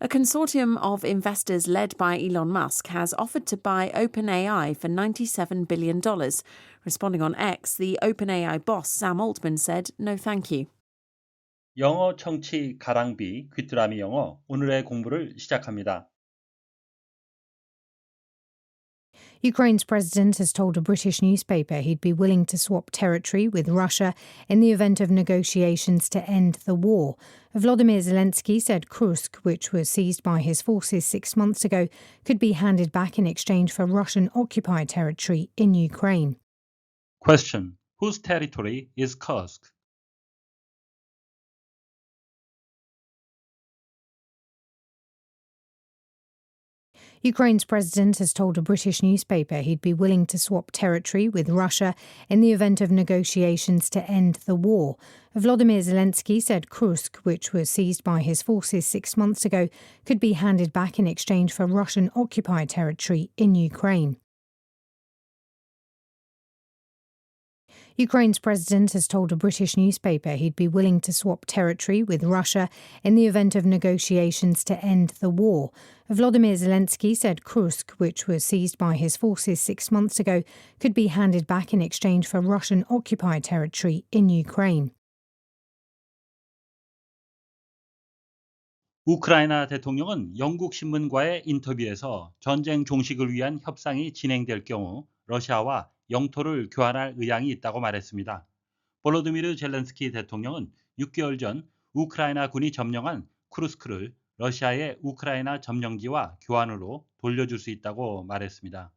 A consortium of investors led by Elon Musk has offered to buy OpenAI for $97 billion. Responding on X, the OpenAI boss Sam Altman said, no thank you. 영어 청취 가랑비 귀뚜라미 영어 오늘의 공부를 시작합니다. Ukraine's president has told a British newspaper he'd be willing to swap territory with Russia in the event of negotiations to end the war. Vladimir Zelensky said Kursk, which was seized by his forces six months ago, could be handed back in exchange for Russian occupied territory in Ukraine. Question. Whose territory is Kursk? Ukraine's president has told a British newspaper he'd be willing to swap territory with Russia in the event of negotiations to end the war. Vladimir Zelensky said Kursk, which was seized by his forces six months ago, could be handed back in exchange for Russian occupied territory in Ukraine. Ukraine's president has told a British newspaper he'd be willing to swap territory with Russia in the event of negotiations to end the war. Volodymyr Zelensky said Kursk, which was seized by his forces six months ago, could be handed back in exchange for Russian occupied territory in Ukraine. 우크라이나 대통령은 영국 신문과의 인터뷰에서 전쟁 종식을 위한 협상이 진행될 경우 러시아와 영토를 교환할 의향이 있다고 말했습니다. 볼로드미르 젤렌스키 대통령은 6개월 전 우크라이나 군이 점령한 쿠르스크를 러시아의 우크라이나 점령지와 교환으로 돌려줄 수 있다고 말했습니다.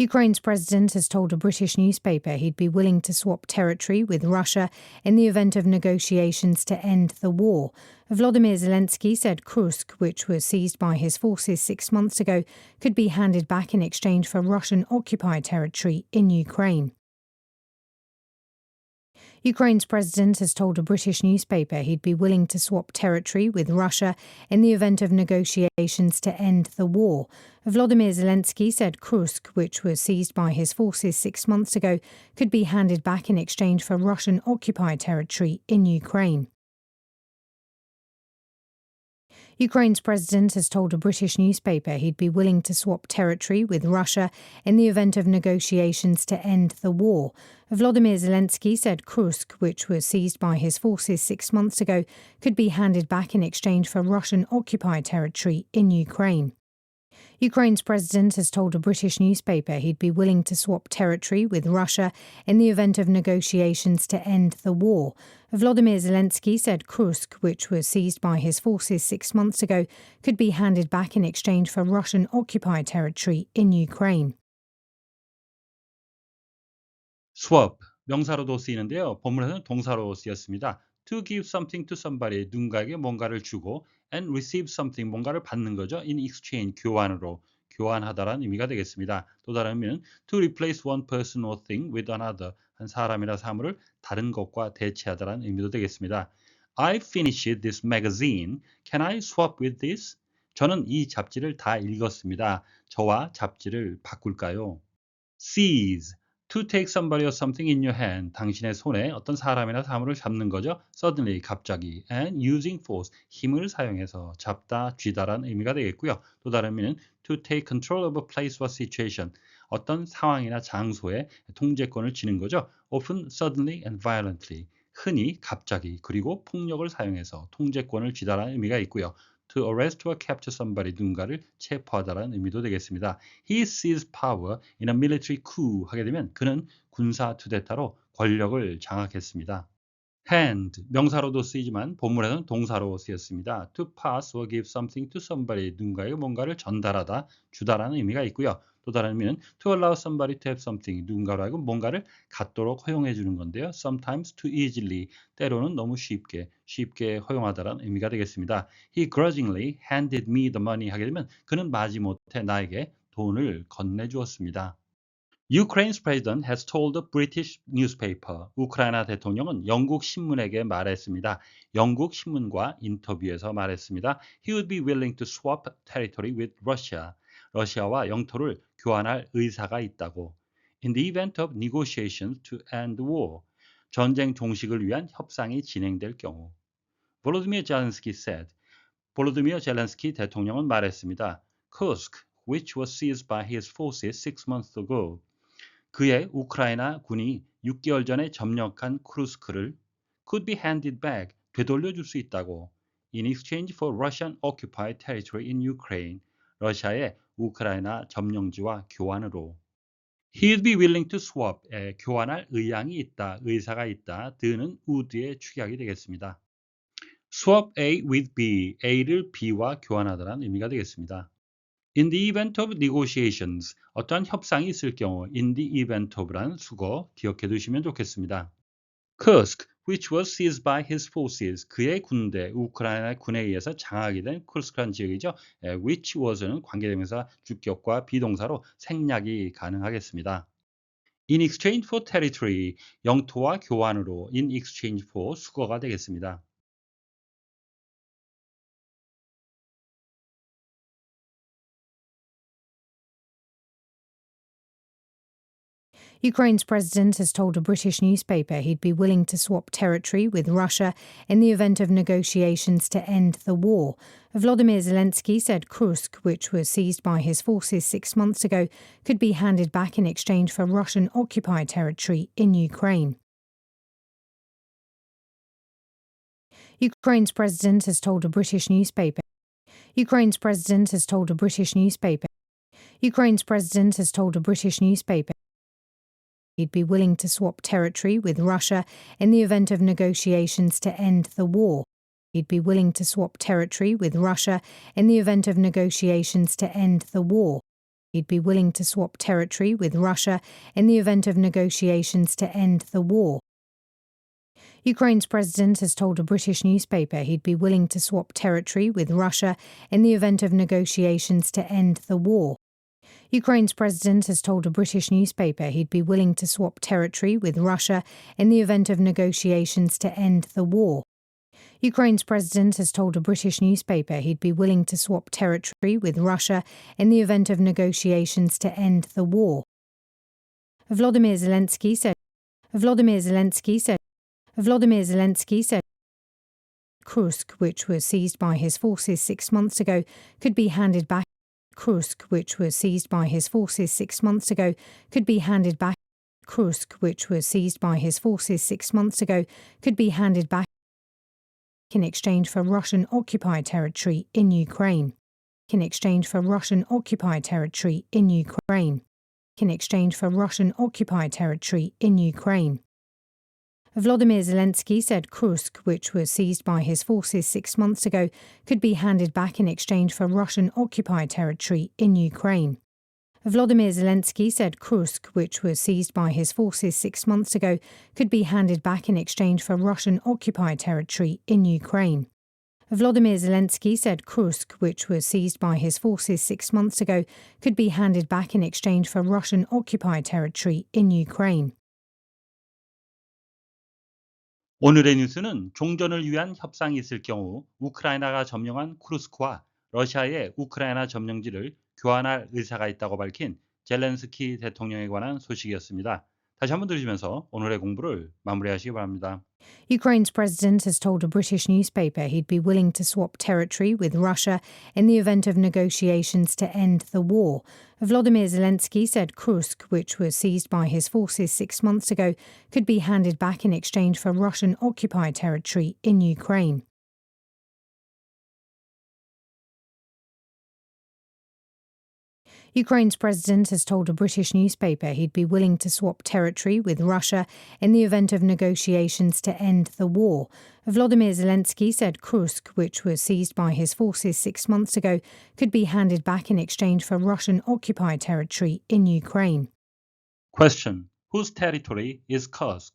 Ukraine's president has told a British newspaper he'd be willing to swap territory with Russia in the event of negotiations to end the war. Vladimir Zelensky said Kursk, which was seized by his forces six months ago, could be handed back in exchange for Russian occupied territory in Ukraine. Ukraine's president has told a British newspaper he'd be willing to swap territory with Russia in the event of negotiations to end the war. Vladimir Zelensky said Kursk, which was seized by his forces six months ago, could be handed back in exchange for Russian occupied territory in Ukraine. Ukraine's president has told a British newspaper he'd be willing to swap territory with Russia in the event of negotiations to end the war. Vladimir Zelensky said Kursk, which was seized by his forces six months ago, could be handed back in exchange for Russian occupied territory in Ukraine. Ukraine's president has told a British newspaper he'd be willing to swap territory with Russia in the event of negotiations to end the war. Volodymyr Zelensky said Kursk, which was seized by his forces six months ago, could be handed back in exchange for Russian occupied territory in Ukraine. swap 명사로도 쓰이는데요. 본문에서는 동사로 쓰였습니다. to give something to somebody 누군가에게 뭔가를 주고 and receive something 뭔가를 받는 거죠. in exchange 교환으로 교환하다라는 의미가 되겠습니다. 또 다른 의미는 to replace one person or thing with another 한 사람이나 사물을 다른 것과 대체하다라는 의미도 되겠습니다. I finished this magazine. Can I swap with this? 저는 이 잡지를 다 읽었습니다. 저와 잡지를 바꿀까요? seize to take somebody or something in your hand. 당신의 손에 어떤 사람이나 사물을 잡는 거죠. suddenly, 갑자기. and using force, 힘을 사용해서 잡다, 쥐다라는 의미가 되겠고요. 또 다른 의미는 to take control of a place or situation. 어떤 상황이나 장소에 통제권을 지는 거죠. often, suddenly and violently. 흔히, 갑자기, 그리고 폭력을 사용해서 통제권을 쥐다라는 의미가 있고요. To arrest or capture somebody 누군가를 체포하다라는 의미도 되겠습니다. He seized power in a military coup 하게 되면 그는 군사 투데타로 권력을 장악했습니다. Hand 명사로도 쓰이지만 본문에는 동사로 쓰였습니다. to pass or give something to somebody 누군가에게 뭔가를 전달하다, 주다라는 의미가 있고요. 또 다른 의미는 to allow somebody to have something 누군가로 하여금 뭔가를 갖도록 허용해 주는 건데요. sometimes too easily 때로는 너무 쉽게 쉽게 허용하다라는 의미가 되겠습니다. He grudgingly handed me the money 하게 되면 그는 마지못해 나에게 돈을 건네주었습니다. Ukraine's president has told a British newspaper. 우크라이나 대통령은 영국 신문에게 말했습니다. 영국 신문과 인터뷰에서 말했습니다. He would be willing to swap territory with Russia. 러시아와 영토를 교환할 의사가 있다고. In the event of negotiations to end the war. 전쟁 종식을 위한 협상이 진행될 경우. Volodymyr Zelensky said, 볼로드미어 젤렌스키 대통령은 말했습니다. Kursk, which was seized by his forces six months ago. 그의 우크라이나 군이 6개월 전에 점령한 쿠르스크를 could be handed back, 되돌려줄 수 있다고 in exchange for Russian occupied territory in Ukraine, 러시아의 우크라이나 점령지와 교환으로 He'd be willing to swap, 에, 교환할 의향이 있다, 의사가 있다, 드는 would의 축약이 되겠습니다. swap A with B, A를 B와 교환하다라는 의미가 되겠습니다. In the event of negotiations, 어떠한 협상이 있을 경우 in the event of라는 수거 기억해 두시면 좋겠습니다. Kursk, which was seized by his forces, 그의 군대, 우크라이나 군에 의해서 장악이 된 쿠르스크라는 지역이죠. 에, which was는 관계대명사 주격과 비동사로 생략이 가능하겠습니다. In exchange for territory, 영토와 교환으로 in exchange for 수거가 되겠습니다. Ukraine's president has told a British newspaper he'd be willing to swap territory with Russia in the event of negotiations to end the war. Vladimir Zelensky said Kursk, which was seized by his forces six months ago, could be handed back in exchange for Russian occupied territory in Ukraine. Ukraine's president has told a British newspaper. Ukraine's president has told a British newspaper. Ukraine's president has told a British newspaper he'd be willing to swap territory with Russia in the event of negotiations to end the war. He'd be willing to swap territory with Russia in the event of negotiations to end the war. He'd be willing to swap territory with Russia in the event of negotiations to end the war. Ukraine's president has told a British newspaper he'd be willing to swap territory with Russia in the event of negotiations to end the war. Ukraine's president has told a British newspaper he'd be willing to swap territory with Russia in the event of negotiations to end the war. Ukraine's president has told a British newspaper he'd be willing to swap territory with Russia in the event of negotiations to end the war. Volodymyr Zelensky said Volodymyr Zelensky said Volodymyr Zelensky said Kursk, which was seized by his forces six months ago, could be handed back. Kursk, which was seized by his forces six months ago, could be handed back. Kursk, which was seized by his forces six months ago, could be handed back in exchange for Russian occupied territory in Ukraine. In exchange for Russian occupied territory in Ukraine. In exchange for Russian occupied territory in Ukraine. Volodymyr Zelensky said Kursk, which was seized by his forces six months ago, could be handed back in exchange for Russian occupied territory in Ukraine. Volodymyr Zelensky said Kursk, which was seized by his forces six months ago, could be handed back in exchange for Russian occupied territory in Ukraine. Volodymyr Zelensky said Kursk, which was seized by his forces six months ago, could be handed back in exchange for Russian occupied territory in Ukraine. 오늘의 뉴스는 종전을 위한 협상이 있을 경우 우크라이나가 점령한 쿠르스크와 러시아의 우크라이나 점령지를 교환할 의사가 있다고 밝힌 젤렌스키 대통령에 관한 소식이었습니다. 다시 한번 들으시면서 오늘의 공부를 마무리하시기 바랍니다. Ukraine's president has told a British newspaper he'd be willing to swap territory with Russia in the event of negotiations to end the war. Volodymyr Zelensky said Kursk, which was seized by his forces six months ago, could be handed back in exchange for Russian occupied territory in Ukraine. Ukraine's president has told a British newspaper he'd be willing to swap territory with Russia in the event of negotiations to end the war. Vladimir Zelensky said Kursk, which was seized by his forces six months ago, could be handed back in exchange for Russian occupied territory in Ukraine. Question. Whose territory is Kursk?